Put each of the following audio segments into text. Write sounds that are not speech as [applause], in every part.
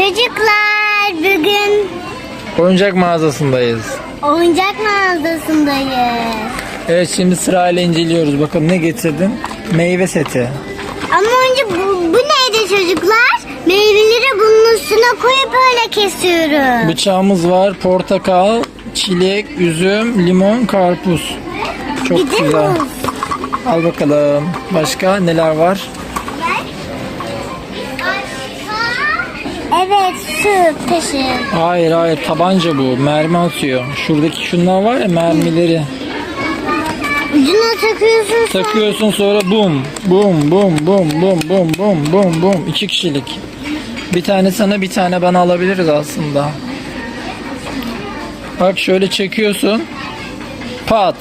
Çocuklar bugün Oyuncak mağazasındayız. oyuncak mağazasındayız. Evet şimdi sırayla inceliyoruz. Bakalım ne getirdin? Meyve seti. Ama önce bu, bu neydi çocuklar? Meyveleri bunun üstüne koyup öyle kesiyoruz. Bıçağımız var. Portakal, çilek, üzüm, limon, karpuz. Çok Bir de güzel. muz. Al bakalım. Başka neler var? Evet su taşı. Hayır hayır tabanca bu. Mermi atıyor. Şuradaki şunlar var ya mermileri. Ucuna takıyorsun. sonra- Takıyorsun sonra bum bum bum bum bum bum bum bum bum. İki kişilik. Bir tane sana bir tane bana alabiliriz aslında. Bak şöyle çekiyorsun. Pat.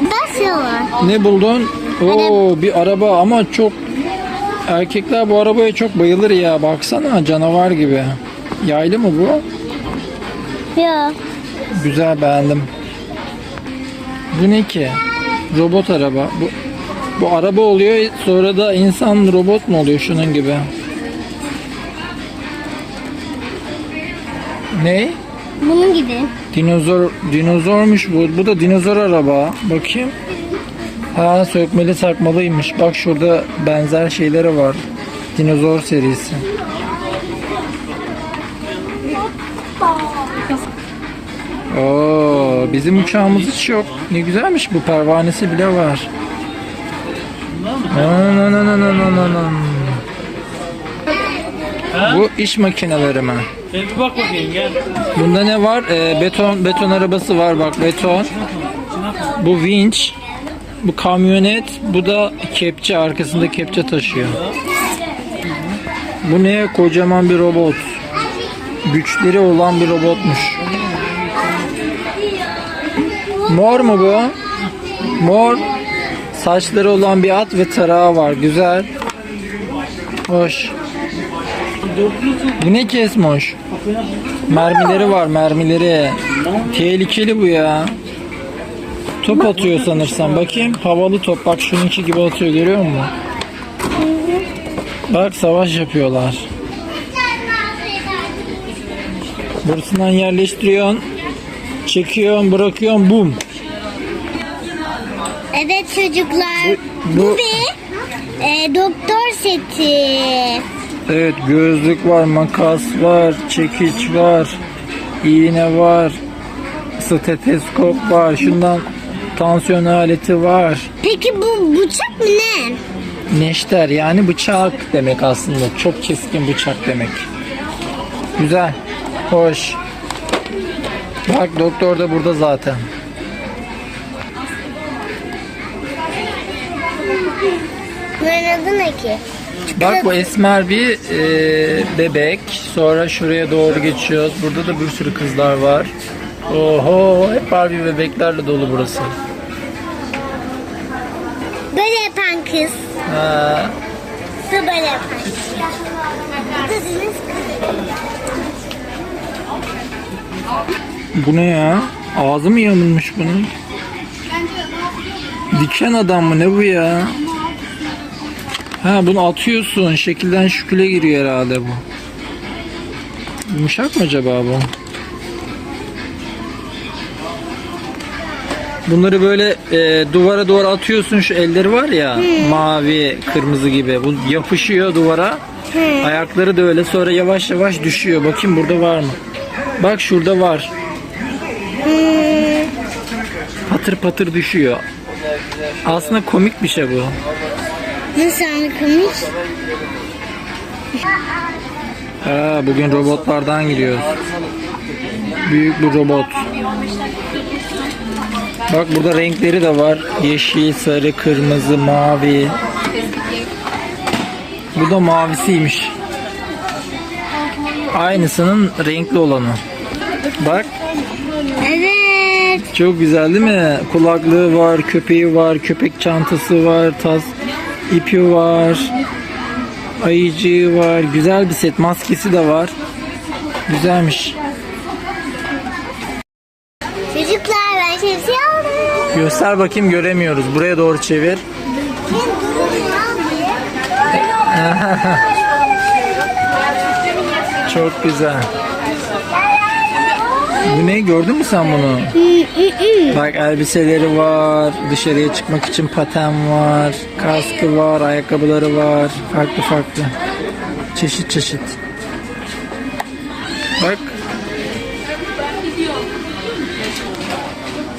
Basıyorlar. Ne buldun? Oo bir araba ama çok erkekler bu arabaya çok bayılır ya. Baksana canavar gibi. Yaylı mı bu? Yok. Güzel beğendim. Bu ne ki? Robot araba. Bu bu araba oluyor sonra da insan robot mu oluyor şunun gibi? Ne? Bunun gibi. Dinozor dinozormuş bu. Bu da dinozor araba. Bakayım. Ha sökmeli takmalıymış. Bak şurada benzer şeyleri var. Dinozor serisi. Oo, bizim uçağımız hiç yok. Ne güzelmiş bu pervanesi bile var. Nan, nan, nan, nan, nan, nan. Bu iş makineleri mi? Gel bir bak bakayım gel. Bunda ne var? Ee, beton beton arabası var bak beton. Bu vinç. Bu kamyonet. Bu da kepçe arkasında kepçe taşıyor. Bu ne? Kocaman bir robot. Güçleri olan bir robotmuş. Mor mu bu? Mor. Saçları olan bir at ve tarağı var. Güzel. Hoş. Bu ne kesmoş? Mermileri var mermileri. Tehlikeli bu ya. Top atıyor sanırsam. Bakayım havalı top. Bak şununki gibi atıyor görüyor musun? Bak savaş yapıyorlar. Burasından yerleştiriyorsun. Çekiyorsun bırakıyorsun bum. Evet çocuklar. Bu- Bu, bir e, doktor seti. Evet gözlük var, makas var, çekiç var, iğne var, steteskop var, şundan tansiyon aleti var. Peki bu bıçak mı ne? Neşter yani bıçak demek aslında. Çok keskin bıçak demek. Güzel. Hoş. Bak doktor da burada zaten. Bunun adı ne ki? Bak bu esmer bir e, bebek. Sonra şuraya doğru geçiyoruz. Burada da bir sürü kızlar var. Oho hep Barbie bebeklerle dolu burası. Böyle yapan kız. Ha, Bu böyle yapan kız. Kızınız bu ne ya? Ağzı mı yamulmuş bunun? Diken adam mı ne bu ya? Ha bunu atıyorsun. Şekilden şüküle giriyor herhalde bu. Yumuşak mı acaba bu? Bunları böyle e, duvara doğru atıyorsun şu elleri var ya mavi kırmızı gibi. Bu yapışıyor duvara. Ayakları da öyle. Sonra yavaş yavaş düşüyor. Bakayım burada var mı? Bak şurada var. Patır patır düşüyor. Aslında komik bir şey bu. Nasıl anlamış? ha, bugün robotlardan gidiyoruz büyük bir robot bak burada renkleri de var yeşil sarı kırmızı mavi bu da mavisiymiş aynısının renkli olanı bak Evet. Çok güzel değil mi? Kulaklığı var, köpeği var, köpek çantası var, tas ipi var, ayıcığı var. Güzel bir set. Maskesi de var. Güzelmiş. Göster bakayım göremiyoruz. Buraya doğru çevir. [laughs] Çok güzel. Bu ne gördün mü sen bunu? Bak elbiseleri var, dışarıya çıkmak için paten var, kaskı var, ayakkabıları var, farklı farklı. Çeşit çeşit. Bak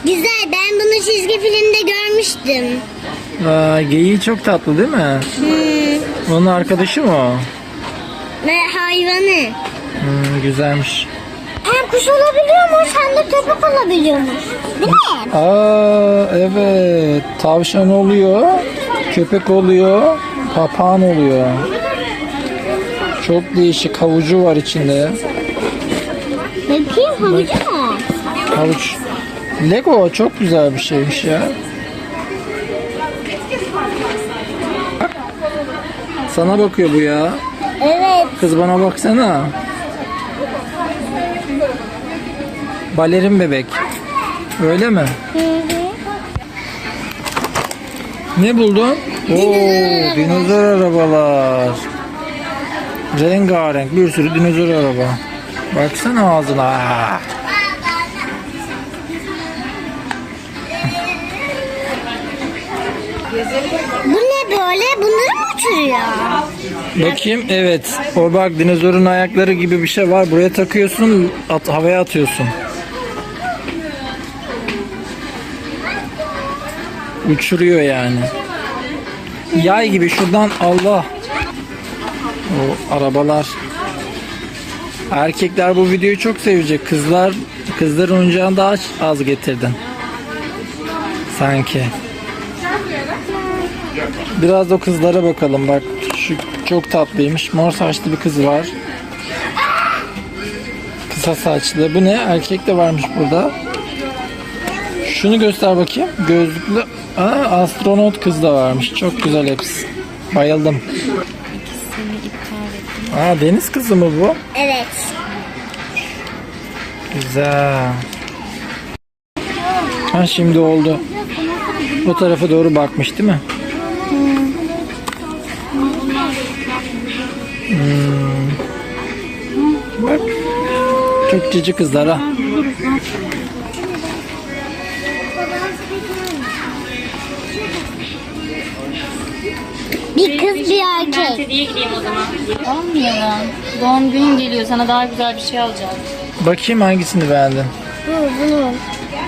Güzel ben bunu çizgi filmde görmüştüm. aa, geyiği çok tatlı değil mi? Hmm, Onun arkadaşı mı o? ve hayvanı. Hmm, güzelmiş. Hem kuş olabiliyormuş hem de köpek olabiliyormuş. Değil mi? Aa evet. Tavşan oluyor, köpek oluyor, papağan oluyor. Çok değişik havucu var içinde. Bakayım havucu mu? Havuç. Lego çok güzel bir şeymiş ya. Bak. Sana bakıyor bu ya. Evet. Kız bana baksana. Balerin bebek. Öyle mi? Ne buldun? Oo, dinozor arabalar. Rengarenk bir sürü dinozor araba. Baksana ağzına. Bu ne böyle? Bunları mı uçuruyor? Bakayım evet. O bak dinozorun ayakları gibi bir şey var. Buraya takıyorsun, at, havaya atıyorsun. Uçuruyor yani. Yay gibi şuradan Allah. O arabalar. Erkekler bu videoyu çok sevecek. Kızlar kızların oyuncağını daha az getirdin. Sanki. Biraz da kızlara bakalım bak. Şu çok tatlıymış. Mor saçlı bir kız var. Kısa saçlı. Bu ne? Erkek de varmış burada. Şunu göster bakayım. Gözlüklü. Aa, astronot kız da varmış. Çok güzel hepsi. Bayıldım. Aa, deniz kızı mı bu? Evet. Güzel. Ha şimdi oldu. O tarafa doğru bakmış değil mi? Hmm. Bak. Çok cici kızlar ha. Bir kız bir erkek. Hediye gideyim o zaman. Olmuyor. Doğum günün geliyor. Sana daha güzel bir şey alacağım. Bakayım hangisini beğendin. Bu bunu.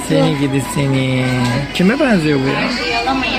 Seni gidi seni. Kime benziyor bu ya? Şey alamayız.